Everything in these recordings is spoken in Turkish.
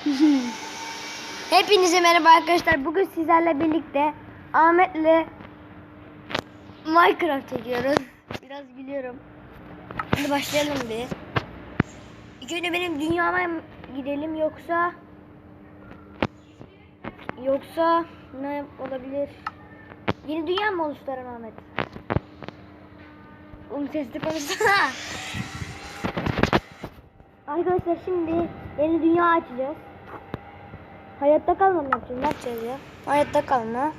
Hepinize merhaba arkadaşlar. Bugün sizlerle birlikte Ahmet'le Minecraft çekiyoruz. Biraz gülüyorum. Hadi başlayalım bir. İlk önce benim dünyama gidelim yoksa yoksa ne olabilir? Yeni dünya mı oluşturalım Ahmet? Oğlum sesli konuşsana. Arkadaşlar şimdi yeni dünya açacağız. Hayatta kalma mı yapacağız? Ne yapacağız ya? Hayatta kalma.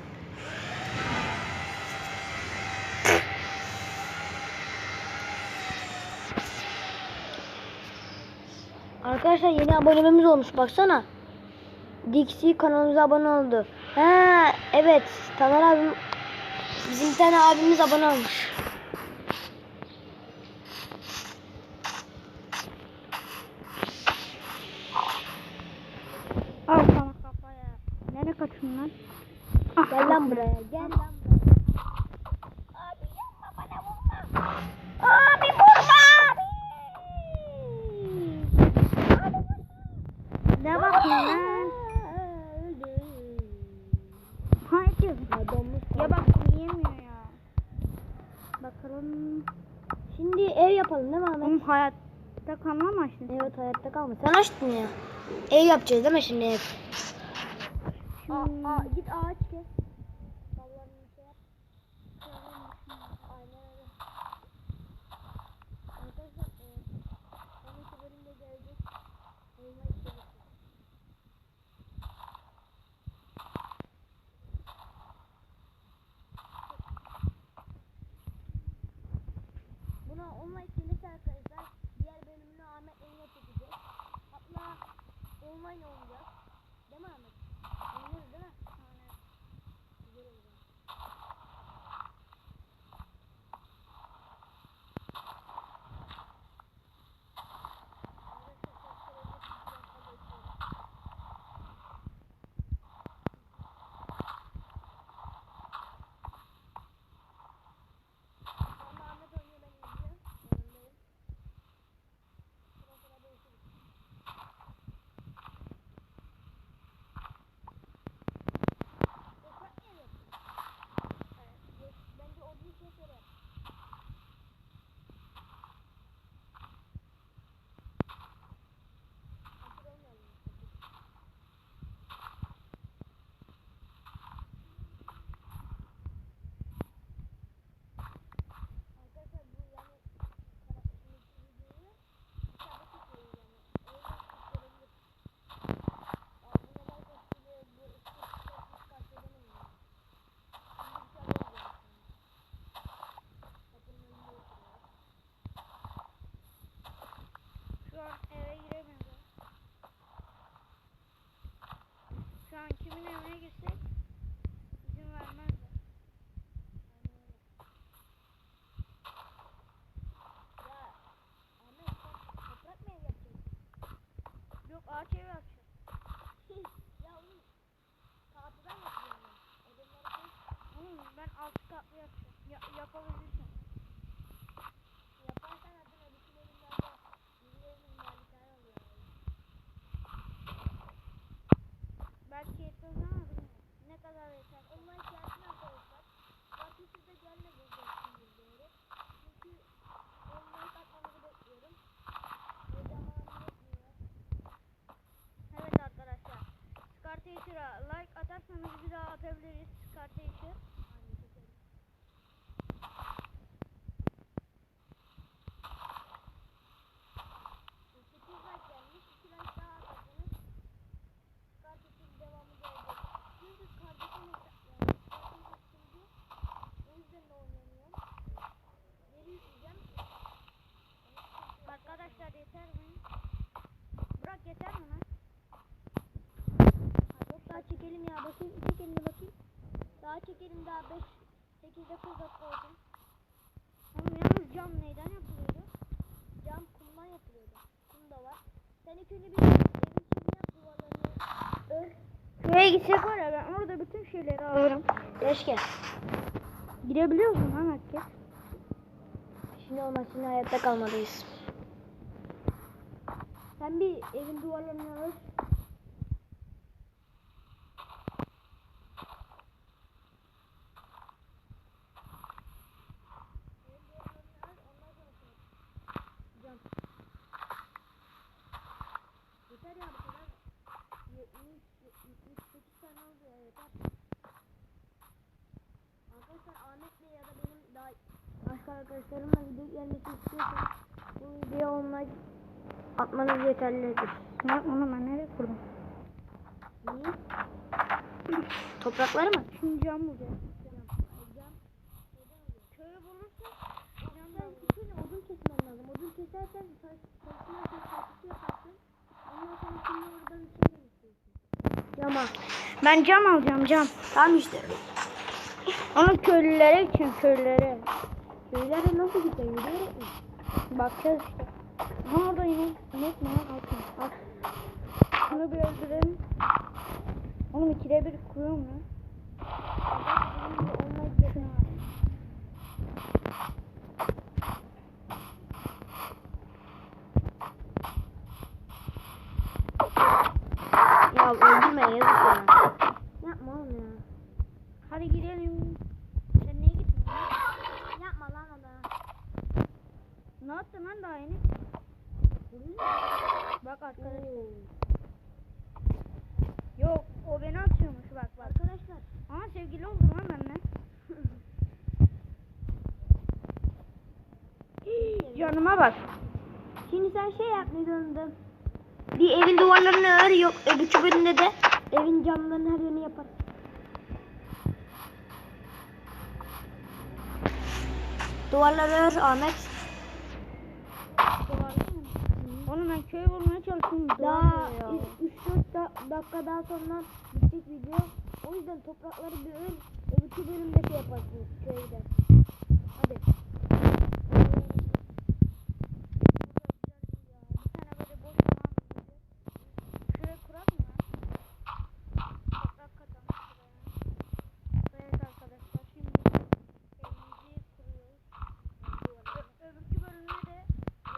Arkadaşlar yeni abonemiz olmuş baksana. Dixie kanalımıza abone oldu. Ha evet Taner abim bizim bir tane abimiz abone olmuş. Al sana kafaya. Nereye kaçıyorsun lan? Ah, Gel lan buraya. Gel lan buraya. Abi yapma bana vurma. Abi vurma abi. Abi vurma. Ne bakıyorsun lan? Ha ediyorsun. Ya bak yiyemiyor ya. Bakalım. Şimdi ev yapalım değil mi Ahmet? Oğlum hayatta kalmamışsın. Evet hayatta kalma. Sen açtın ya. Ev yapacağız değil mi şimdi ev? Aa, aa, git ağaç kes. Dallarını şey yap. Aynen öyle. Arkadaşlar e, sonraki bölümde gelecek. Elma içecek. Buna olma gelirse arkadaşlar diğer bölümünü Ahmet Eline çekecek. Hatta online oynayacağız. 8 9 dakika olsun. Oğlum yalnız cam neyden yapılıyordu? Cam kumdan yapılıyordu. Kum da var. Sen ilk önce bir evin içini yap duvarlarını ör. Şuraya gitsek var ya ben orada bütün şeyleri alırım. Keşke. Girebiliyor musun lan herkes? Şimdi olmaz şimdi hayatta kalmalıyız. Sen bir evin duvarlarını ör. nereye yaptılar? 70 78 tane oldu ya yeter. Arkadaşlar Ahmet'le ya da benim daha başka arkadaşlarımla video gelmesi istiyorsanız bu videoya online atmanız yeterlidir. Ne onu ben nereye kurdum? Niye? Toprakları mı? Şimdi cam. Cam. Köyü bulursak Camdan çıkınca odun kesmen lazım. Odun kesersen saçına saçı yaparsın. Ondan sonra şimdi oradan içeri istiyorsun. Cama. ben cam alacağım cam. Tamam işte. Ama köylülere için köylülere. Köylere nasıl gideceksin? Yürüyerek mi? Bakacağız işte. Aha orada inek. İnek mi lan? Altın. Al. Şunu bir öldürelim. Oğlum ikide bir kuruyor mu? Onlar gidiyor. Ya öldürme yazık ya. Yapma oğlum ya. Hadi gidelim. Sen niye gittin? Yapma lan o da. Ne yaptın lan daha yeni? Bak arkadaş. Yok o beni atıyormuş bak bak. Arkadaşlar Aa sevgili oldum lan benimle. Canıma bak. Şimdi sen şey yap ne döndüm. Bir evin duvarlarını ör yok öbür bölümde de evin camlarını her yerini yapar. Duvarları ör Ahmet. Oğlum ben köy bulmaya çalışıyorum. Daha Daha 3-4 dakika daha sonra bitecek video. O yüzden toprakları bir ör. Öbür bölümde şey yaparsınız köyde. Hadi. Bir tane böyle boş alan bulacağız. Şuraya kurak mı lan? Toprak katalım şuraya. Evet arkadaşlar şimdi evimizi kuruyoruz. Ö- öbürkü bölümde de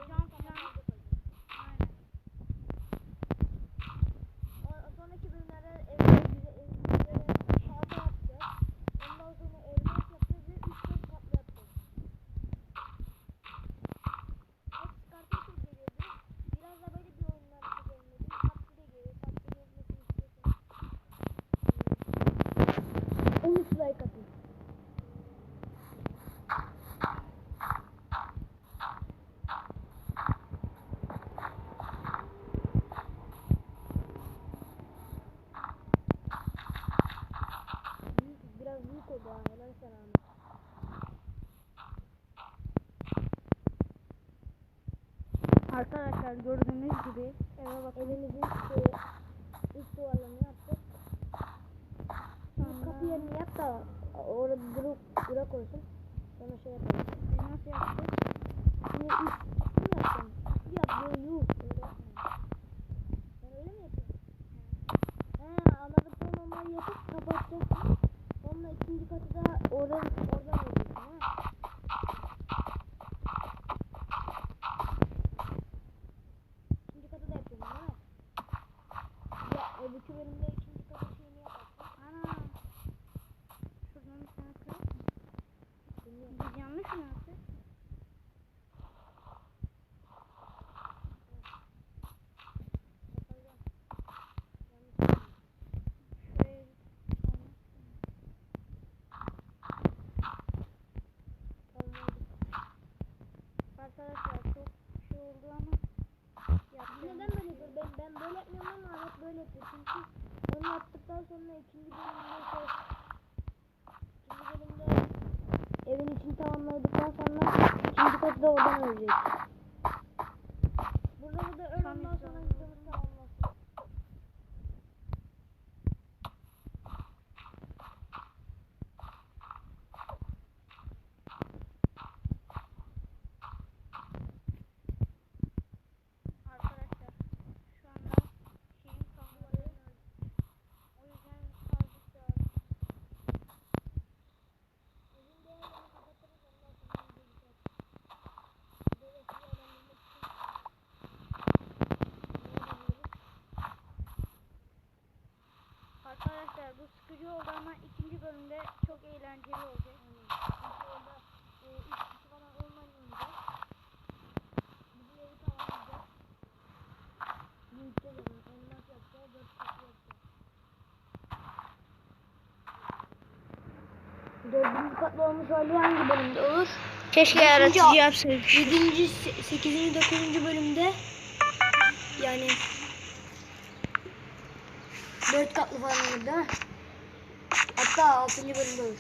cam falan. Aynen. O- Sonraki bölümlerde evde güzel evlere tahta yapacağız. Ondan sonra elmas yapacağız ve 3-4 katlı yapacağız. O çıkartma çok geliyordu. Biraz da böyle bir oyunlar çekelim dedim. PUBG de geliyor. PUBG yazmasını istiyorsanız. Hmm. 13 like atın. Büyük, biraz büyük oldu ha. Helal sana Ahmet. Arkadaşlar gördüğünüz gibi eve bak. Evimizin şey, üst duvarlarını yaptık. Şimdi kapı yerini yap da orada durak, durak olsun. Sonra şey yapalım. Biz nasıl yaptık? Şimdi üst üstü mü yapacağım? Üstü yap. Yo, yuh. İkinci katı da oradan, oradan yapıyorsun ha. İkinci katı da yapıyorsun değil mi? Ya öbürkü bölümde ikinci katı şeyini yaparsın. Ana. Şuradan bir tane kıralım mı? Bilmiyorum. Biz yanlış mı yaptık? Yapacağım. Yanlış yapıyorum. Şuraya Tamam oldu. Arkadaşlar çok şey oldu ama Biz yapacağım. neden böyle yapıyoruz? Ben, ben böyle yapmıyorum yapıyor. Çünkü onu yaptıktan sonra ikinci bölümde ikinci bölümde evin içini tamamladıktan sonra ikinci katı da oradan ölecek. yorucu oldu ama ikinci bölümde çok eğlenceli olacak. Çünkü orada e, üç kişi falan online oynayacak. Bizim evi tamamlayacak. Mülkte zaman emlak yapacağız, dört katı yapacağız. Dördüncü katlamamız hali hangi bölümde olur? Keşke yaratıcı yapsaydık. 7. 8. 9. bölümde yani 4 katlı falan orada. Hatta altıncı bölümde olur.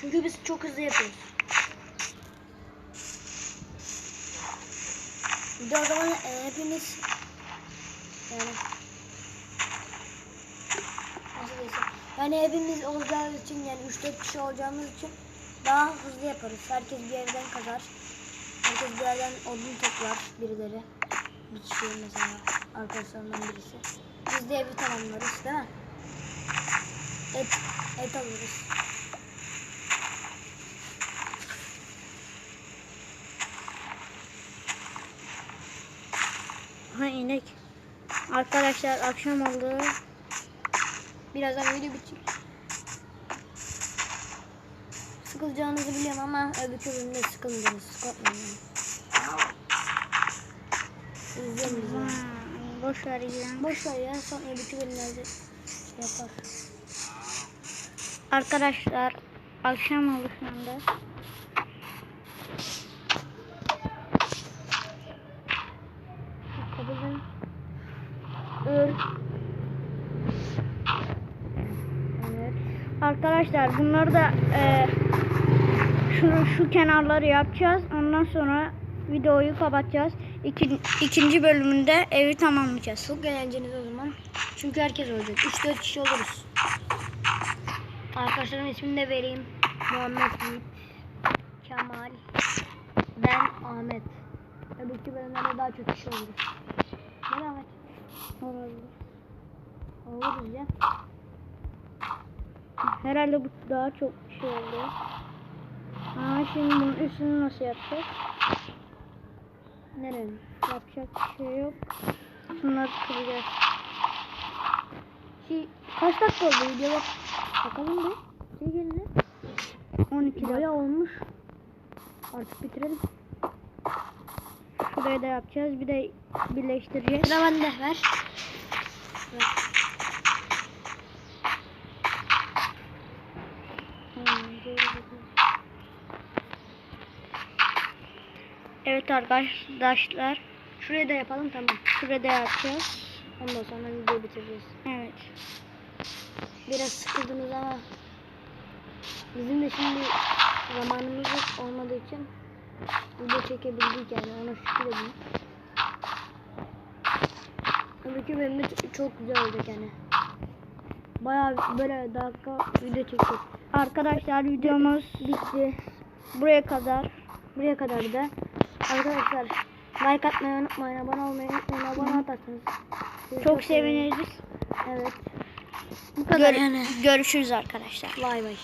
Çünkü biz çok hızlı yapıyoruz. Bir de o zaman e, hepiniz yani nasıl desem yani hepimiz olacağımız için yani 3-4 kişi olacağımız için daha hızlı yaparız. Herkes bir yerden kazar. Herkes bir yerden odun toplar birileri. Bir kişi mesela arkadaşlarından birisi. Biz de evi tamamlarız değil mi? Et, et alırız. Ha inek. Arkadaşlar akşam oldu. Birazdan video bitecek. Sıkılacağınızı biliyorum ama öbür bölümde sıkılmayacağınız. Korkmayın. yani. İzleyin bizi. Ha, boş ver ya. Boş ver ya sonra öbür bölümlerde yapar. Arkadaşlar akşam oldu şu anda. Ör. Evet. Arkadaşlar bunları da e, şu, şu kenarları yapacağız. Ondan sonra videoyu kapatacağız. İkin, ikinci bölümünde evi tamamlayacağız. Çok eğlenceniz o zaman. Çünkü herkes olacak. 3-4 kişi oluruz. Arkadaşlarımın ismini de vereyim. Muhammed Yiğit, Kemal, ben Ahmet. Öbürki bölümlerde daha çok kişi. Değil mi Ahmet? Olabilir. Oluruz ya. Herhalde bu daha çok şey oldu. Ama şimdi bunun üstünü nasıl yapacağız? Nerenin? Yapacak bir şey yok. Şunları kıracağız. Şey, kaç dakika oldu video bak. Bakalım bir. Şey gelin. 12 dakika. Bayağı olmuş. Artık bitirelim. Şuraya da yapacağız. Bir de birleştireceğiz. Sıra bende. Ver. Ver. Evet arkadaşlar. Şuraya da yapalım tamam. Şurada yapacağız. Ondan sonra videoyu bitireceğiz. Evet. Biraz sıkıldınız ama bizim de şimdi zamanımız yok olmadığı için video çekebildik yani ona şükür edin. Öbürkü bölümde çok güzel olacak yani. Bayağı böyle dakika video çektik. Arkadaşlar videomuz Bitti. buraya kadar. Buraya kadar da arkadaşlar like atmayı unutmayın, abone olmayı unutmayın, abone atarsanız. Çok seviniriz. seviniriz. Evet. Bu kadar Gör- yani. Görüşürüz arkadaşlar. Bay bay.